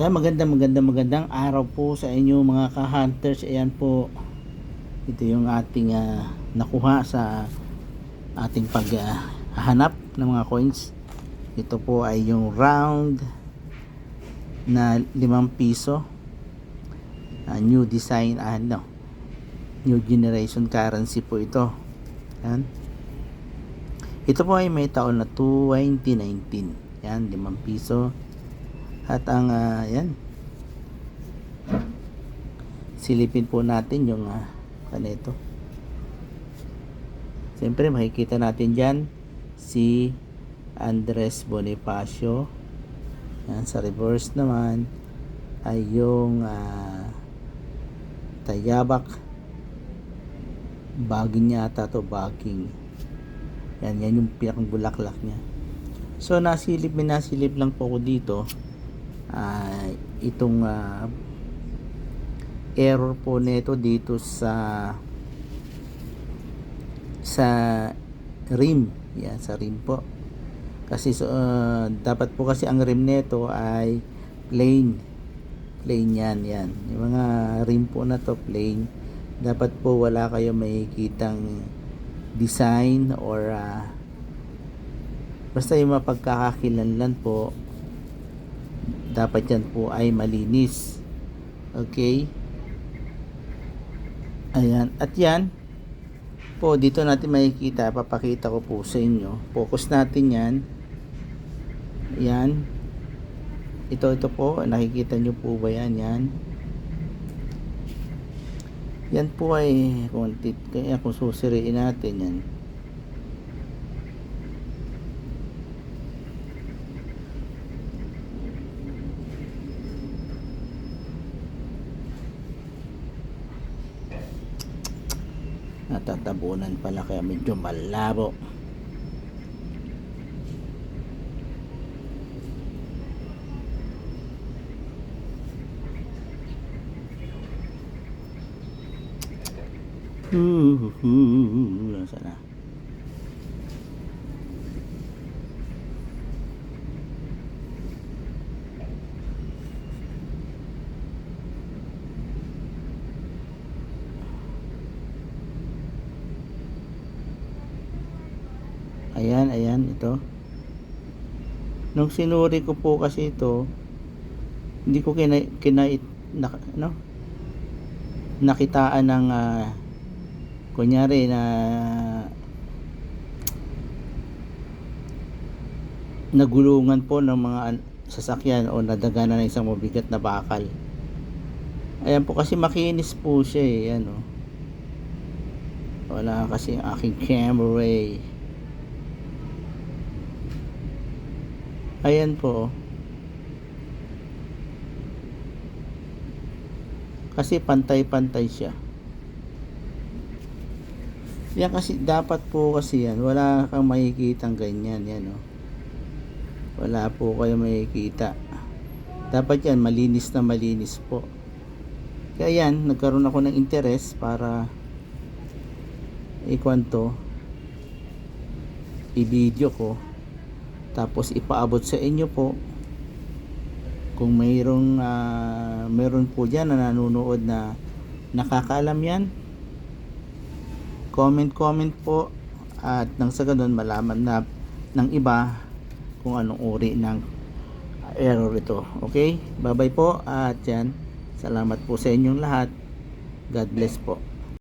Kaya magandang magandang magandang araw po sa inyo mga ka-hunters. Ayan po. Ito yung ating ah, nakuha sa ating paghahanap ng mga coins. Ito po ay yung round na limang piso. Ah, new design, ano, new generation currency po ito. Yan. Ito po ay may taon na 2019. Yan, limang piso. At ang ah, yan. Silipin po natin yung uh, kanito. Siyempre makikita natin diyan si Andres Bonifacio. Yan sa reverse naman ay yung ah, Tayabak Baging yata to Baging. Yan, yan yung pinakang bulaklak niya. So nasilip, may nasilip lang po ako dito ah itong ah, error po nito dito sa sa rim. Yan sa rim po. Kasi so, ah, dapat po kasi ang rim nito ay plain plain yan yan. Yung mga rim po na to plain dapat po wala kayo makikitang design or ah, basta yung mapagkakakilanlan po dapat yan po ay malinis. Okay? Ayan. At yan po dito natin makikita papakita ko po sa inyo. Focus natin yan. Yan. Ito ito po nakikita nyo po ba yan? Yan. Yan po ay konti kaya kung susiriin natin yan natatabunan pala kaya medyo malabo Huhuhu. Nasaan na? Ayan, ayan, ito. Nung sinuri ko po kasi ito, hindi ko kina, kina na, ano, nakitaan ng ah, kunyari na nagulungan po ng mga an- sasakyan o nadaganan ng isang mabigat na bakal. Ayan po kasi makinis po siya eh, yan oh. Wala kasi aking camera eh. Ayan po. Kasi pantay-pantay siya. Yan kasi dapat po kasi yan. Wala kang makikitang ganyan yan oh. Wala po kayo makikita. Dapat yan malinis na malinis po. Kaya yan, nagkaroon ako ng interes para ikuan to i-video ko tapos ipaabot sa inyo po kung mayroong ah, mayroon po dyan na nanonood na nakakaalam yan. Comment comment po. At nang sa ganun malaman na ng iba kung anong uri ng error ito. Okay? Bye bye po. At yan salamat po sa inyong lahat. God bless po